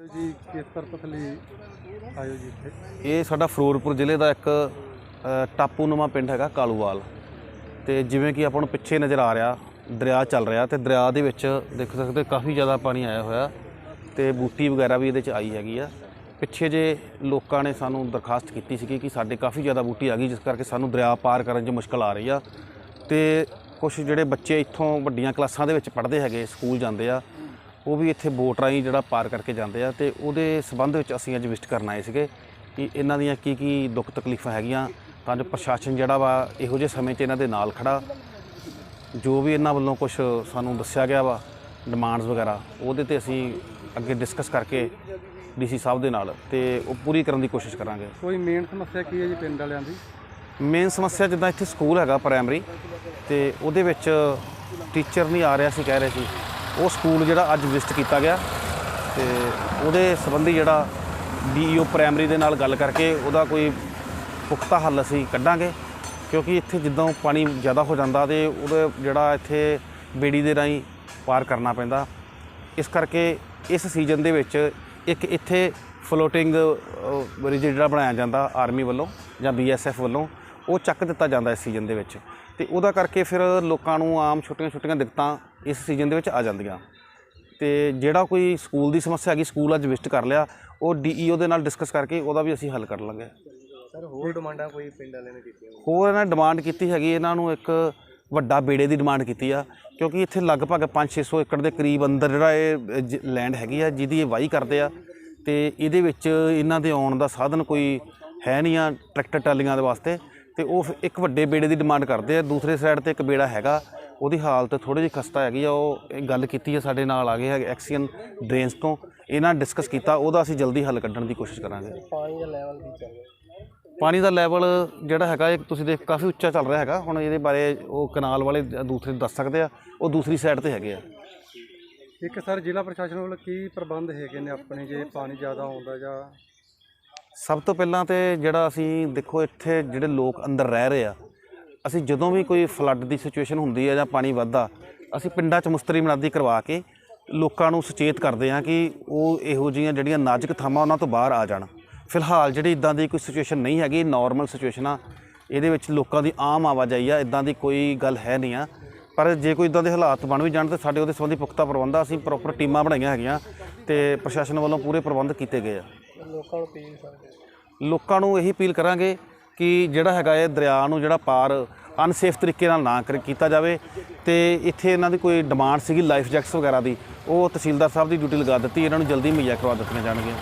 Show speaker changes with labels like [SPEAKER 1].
[SPEAKER 1] ਜੀ ਕਿਸ ਪਰਪਸ ਆਇਓ ਜੀ ਇੱਥੇ?
[SPEAKER 2] ਇਹ ਸਾਡਾ ਫਿਰੋਜ਼ਪੁਰ ਜ਼ਿਲ੍ਹੇ ਦਾ ਇੱਕ ਅ, ਟਾਪੂਨੁਮਾ ਪਿੰਡ ਹੈਗਾ ਕਾਲੂਵਾਲ। ਤੇ ਜਿਵੇਂ ਕਿ ਆਪਾਂ ਨੂੰ ਪਿੱਛੇ ਨਜ਼ਰ ਆ ਰਿਹਾ ਦਰਿਆ ਚੱਲ ਰਿਹਾ ਤੇ ਦਰਿਆ ਦੇ ਵਿੱਚ ਦੇਖ ਸਕਦੇ ਹੋ ਕਾਫੀ ਜ਼ਿਆਦਾ ਪਾਣੀ ਆਇਆ ਹੋਇਆ ਤੇ ਬੂਟੀ ਵਗੈਰਾ ਵੀ ਇਹਦੇ ਚ ਆਈ ਹੈਗੀ ਆ। ਪਿੱਛੇ ਜੇ ਲੋਕਾਂ ਨੇ ਸਾਨੂੰ ਦਰਖਾਸਤ ਕੀਤੀ ਸੀ ਕਿ ਸਾਡੇ ਕਾਫੀ ਜ਼ਿਆਦਾ ਬੂਟੀ ਆ ਗਈ ਜਿਸ ਕਰਕੇ ਸਾਨੂੰ ਦਰਿਆ ਪਾਰ ਕਰਨ 'ਚ ਮੁਸ਼ਕਲ ਆ ਰਹੀ ਆ। ਤੇ ਕੁਝ ਜਿਹੜੇ ਬੱਚੇ ਇੱਥੋਂ ਵੱਡੀਆਂ ਕਲਾਸਾਂ ਦੇ ਵਿੱਚ ਪੜ੍ਹਦੇ ਹੈਗੇ ਸਕੂਲ ਜਾਂਦੇ ਆ ਉਹ ਵੀ ਇੱਥੇ ਬੋਟ ਰਾਹੀਂ ਜਿਹੜਾ ਪਾਰ ਕਰਕੇ ਜਾਂਦੇ ਆ ਤੇ ਉਹਦੇ ਸਬੰਧ ਵਿੱਚ ਅਸੀਂ ਅੱਜ ਵਿਜ਼ਿਟ ਕਰਨ ਆਏ ਸੀਗੇ ਕਿ ਇਹਨਾਂ ਦੀਆਂ ਕੀ ਕੀ ਦੁੱਖ ਤਕਲੀਫਾਂ ਹੈਗੀਆਂ ਤਾਂ ਜੋ ਪ੍ਰਸ਼ਾਸਨ ਜਿਹੜਾ ਵਾ ਇਹੋ ਜਿਹੇ ਸਮੇਂ 'ਚ ਇਹਨਾਂ ਦੇ ਨਾਲ ਖੜਾ। ਜੋ ਵੀ ਇਹਨਾਂ ਵੱਲੋਂ ਕੁਝ ਸਾਨੂੰ ਦੱਸਿਆ ਗਿਆ ਵਾ ਡਿਮਾਂਡਸ ਵਗੈਰਾ ਉਹਦੇ ਤੇ ਅਸੀਂ ਅੱਗੇ ਡਿਸਕਸ ਕਰਕੇ ਡੀਸੀ ਸਾਹਿਬ ਦੇ ਨਾਲ ਤੇ ਉਹ ਪੂਰੀ ਕਰਨ ਦੀ ਕੋਸ਼ਿਸ਼ ਕਰਾਂਗੇ।
[SPEAKER 1] ਕੋਈ ਮੇਨ ਸਮੱਸਿਆ ਕੀ ਹੈ ਜੀ ਪਿੰਡ ਵਾਲਿਆਂ ਦੀ?
[SPEAKER 2] ਮੇਨ ਸਮੱਸਿਆ ਜਿੱਦਾਂ ਇੱਥੇ ਸਕੂਲ ਹੈਗਾ ਪ੍ਰਾਇਮਰੀ ਤੇ ਉਹਦੇ ਵਿੱਚ ਟੀਚਰ ਨਹੀਂ ਆ ਰਿਹਾ ਸੀ ਕਹਿ ਰਹੇ ਸੀ। ਉਹ ਸਕੂਲ ਜਿਹੜਾ ਅੱਜ ਵਿਜ਼ਿਟ ਕੀਤਾ ਗਿਆ ਤੇ ਉਹਦੇ ਸੰਬੰਧੀ ਜਿਹੜਾ ਡੀਈਓ ਪ੍ਰਾਇਮਰੀ ਦੇ ਨਾਲ ਗੱਲ ਕਰਕੇ ਉਹਦਾ ਕੋਈ ਪੁਖਤਾ ਹੱਲ ਅਸੀਂ ਕੱਢਾਂਗੇ, ਕਿਉਂਕਿ ਇੱਥੇ ਜਿੱਦਾਂ ਪਾਣੀ ਜ਼ਿਆਦਾ ਹੋ ਜਾਂਦਾ ਤੇ ਉਹਦਾ ਜਿਹੜਾ ਇੱਥੇ ਬੇੜੀ ਦੇ ਰਾਹੀਂ ਪਾਰ ਕਰਨਾ ਪੈਂਦਾ। ਇਸ ਕਰਕੇ ਇਸ ਸੀਜ਼ਨ ਦੇ ਵਿੱਚ ਇੱਕ ਇੱਥੇ ਫਲੋਟਿੰਗ ਬ੍ਰਿਜ ਜਿਹੜਾ ਬਣਾਇਆ ਜਾਂਦਾ ਆਰਮੀ ਵੱਲੋਂ ਜਾਂ ਬੀਐਸਐਫ ਵੱਲੋਂ, ਉਹ ਚੱਕ ਦਿੱਤਾ ਜਾਂਦਾ ਇਸ ਸੀਜ਼ਨ ਦੇ ਵਿੱਚ। ਤੇ ਉਹਦਾ ਕਰਕੇ ਫਿਰ ਲੋਕਾਂ ਨੂੰ ਆਮ ਛੋਟੀਆਂ-ਛੋਟੀਆਂ ਦਿੱਕਤਾਂ ਇਸ ਸੀਜ਼ਨ ਦੇ ਵਿੱਚ ਆ ਜਾਂਦੀਆਂ। ਤੇ ਜਿਹੜਾ ਕੋਈ ਸਕੂਲ ਦੀ ਸਮੱਸਿਆ ਹੈਗੀ ਸਕੂਲ ਅੱਜ ਵਿਜ਼ਿਟ ਕਰ ਲਿਆ ਉਹ ਡੀਈਓ ਦੇ ਨਾਲ ਡਿਸਕਸ ਕਰਕੇ ਉਹਦਾ ਵੀ ਅਸੀਂ ਹੱਲ ਕਰ ਲਾਂਗੇ।
[SPEAKER 1] ਸਰ ਹੋਰ ਡਿਮਾਂਡਾਂ ਕੋਈ ਪਿੰਡ ਵਾਲਿਆਂ ਨੇ ਕੀਤੀਆਂ?
[SPEAKER 2] ਹੋਰ ਇਹਨਾਂ ਡਿਮਾਂਡ ਕੀਤੀ ਹੈਗੀ ਇਹਨਾਂ ਨੂੰ ਇੱਕ ਵੱਡਾ ਬੇੜੇ ਦੀ ਡਿਮਾਂਡ ਕੀਤੀ ਆ ਕਿਉਂਕਿ ਇੱਥੇ ਲਗਭਗ 5-600 ਏਕੜ ਦੇ ਕਰੀਬ ਅੰਦਰ ਜਿਹੜਾ ਇਹ ਲੈਂਡ ਹੈਗੀ ਆ ਜਿਹਦੀ ਇਹ ਵਾਹੀ ਕਰਦੇ ਆ। ਤੇ ਇਹਦੇ ਵਿੱਚ ਇਹਨਾਂ ਦੇ ਆਉਣ ਦਾ ਸਾਧਨ ਕੋਈ ਹੈ ਨਹੀਂ ਆ ਟਰੈਕਟਰ ਟਰਾਲੀਆਂ ਦੇ ਵਾਸਤੇ। ਤੇ ਉਹ ਇੱਕ ਵੱਡੇ ਬੇੜੇ ਦੀ ਡਿਮਾਂਡ ਕਰਦੇ ਆ ਦੂਸਰੇ ਸਾਈਡ ਤੇ ਇੱਕ ਬੇੜਾ ਹੈਗਾ ਉਹਦੀ ਹਾਲਤ ਥੋੜੀ ਜਿਹੀ ਖਸਤਾ ਹੈਗੀ ਆ ਉਹ ਇਹ ਗੱਲ ਕੀਤੀ ਹੈ ਸਾਡੇ ਨਾਲ ਆ ਗਏ ਹੈਗੇ ਐਕਸੀਅਨ ਡਰੇਨਸ ਤੋਂ ਇਹਨਾਂ ਡਿਸਕਸ ਕੀਤਾ ਉਹਦਾ ਅਸੀਂ ਜਲਦੀ ਹੱਲ ਕੱਢਣ ਦੀ ਕੋਸ਼ਿਸ਼ ਕਰਾਂਗੇ।
[SPEAKER 1] ਪਾਣੀ ਦਾ ਲੈਵਲ ਕੀ ਚੱਲ ਰਿਹਾ?
[SPEAKER 2] ਪਾਣੀ ਦਾ ਲੈਵਲ ਜਿਹੜਾ ਹੈਗਾ ਇਹ ਤੁਸੀਂ ਦੇਖ ਕਾਫੀ ਉੱਚਾ ਚੱਲ ਰਿਹਾ ਹੈਗਾ ਹੁਣ ਇਹਦੇ ਬਾਰੇ ਉਹ ਕਨਾਲ ਵਾਲੇ ਦੂਸਰੇ ਦੱਸ ਸਕਦੇ ਆ ਉਹ ਦੂਸਰੀ ਸਾਈਡ ਤੇ ਹੈਗੇ ਆ।
[SPEAKER 1] ਇੱਕ ਸਰ ਜ਼ਿਲ੍ਹਾ ਪ੍ਰਸ਼ਾਸਨ ਵੱਲੋਂ ਕੀ ਪ੍ਰਬੰਧ ਹੈਗੇ ਨੇ ਆਪਣੇ ਜੇ ਪਾਣੀ ਜ਼ਿਆਦਾ ਆਉਂਦਾ ਜਾਂ
[SPEAKER 2] ਸਭ ਤੋਂ ਪਹਿਲਾਂ ਤੇ ਜਿਹੜਾ ਅਸੀਂ ਦੇਖੋ ਇੱਥੇ ਜਿਹੜੇ ਲੋਕ ਅੰਦਰ ਰਹਿ ਰਹੇ ਆ, ਅਸੀਂ ਜਦੋਂ ਵੀ ਕੋਈ ਫਲੱਡ ਦੀ ਸਿਚੁਏਸ਼ਨ ਹੁੰਦੀ ਹੈ ਜਾਂ ਪਾਣੀ ਵੱਧਦਾ, ਅਸੀਂ ਪਿੰਡਾਂ 'ਚ ਮੁਸਤਰੀ ਮਨਾਦੀ ਕਰਵਾ ਕੇ ਲੋਕਾਂ ਨੂੰ ਸੁਚੇਤ ਕਰਦੇ ਆ ਕਿ ਉਹ ਇਹੋ ਜਿਹੀਆਂ ਜਿਹੜੀਆਂ ਨਾਜ਼ੁਕ ਥਾਵਾਂ ਉਹਨਾਂ ਤੋਂ ਬਾਹਰ ਆ ਜਾਣ। ਫਿਲਹਾਲ ਜਿਹੜੀ ਇਦਾਂ ਦੀ ਕੋਈ ਸਿਚੁਏਸ਼ਨ ਨਹੀਂ ਹੈਗੀ ਨਾਰਮਲ ਸਿਚੁਏਸ਼ਨ ਆ। ਇਹਦੇ ਵਿੱਚ ਲੋਕਾਂ ਦੀ ਆਮ ਆਵਾਜਾਈ ਆ, ਇਦਾਂ ਦੀ ਕੋਈ ਗੱਲ ਹੈ ਨਹੀਂ ਆ। ਪਰ ਜੇ ਕੋਈ ਇਦਾਂ ਦੇ ਹਾਲਾਤ ਬਣ ਵੀ ਜਾਣ ਤੇ ਸਾਡੇ ਉਹਦੇ ਸੰਬੰਧੀ ਪੁਖਤਾ ਪ੍ਰਬੰਧ ਆ, ਅਸੀਂ ਪ੍ਰੋਪਰ ਟੀਮਾਂ ਬਣਾਈਆਂ ਹੈਗੀਆਂ ਤੇ ਪ੍ਰਸ਼ਾਸਨ ਵੱਲੋਂ ਪੂਰੇ ਪ੍ਰਬੰਧ ਕੀਤੇ ਗਏ ਆ।
[SPEAKER 1] ਲੋਕਾਂ ਨੂੰ ਅਪੀਲ ਸਰ
[SPEAKER 2] ਲੋਕਾਂ ਨੂੰ ਇਹੀ ਅਪੀਲ ਕਰਾਂਗੇ ਕਿ ਜਿਹੜਾ ਹੈਗਾ ਇਹ ਦਰਿਆ ਨੂੰ ਜਿਹੜਾ ਪਾਰ ਅਨਸੇਫ ਤਰੀਕੇ ਨਾਲ ਨਾ ਕਰ- ਕੀਤਾ ਜਾਵੇ ਤੇ ਇੱਥੇ ਇਹਨਾਂ ਦੀ ਕੋਈ ਡਿਮਾਂਡ ਸੀਗੀ ਲਾਈਫ ਜੈਕਟਸ ਵਗੈਰਾ ਦੀ ਉਹ ਤਹਿਸੀਲਦਾਰ ਸਾਹਿਬ ਦੀ ਡਿਊਟੀ ਲਗਾ ਦਿੱਤੀ ਇਹਨਾਂ ਨੂੰ ਜਲਦੀ ਮੁਹੱਈਆ ਕਰਵਾ ਦਿੱਤੀਆਂ ਜਾਣਗੀਆਂ।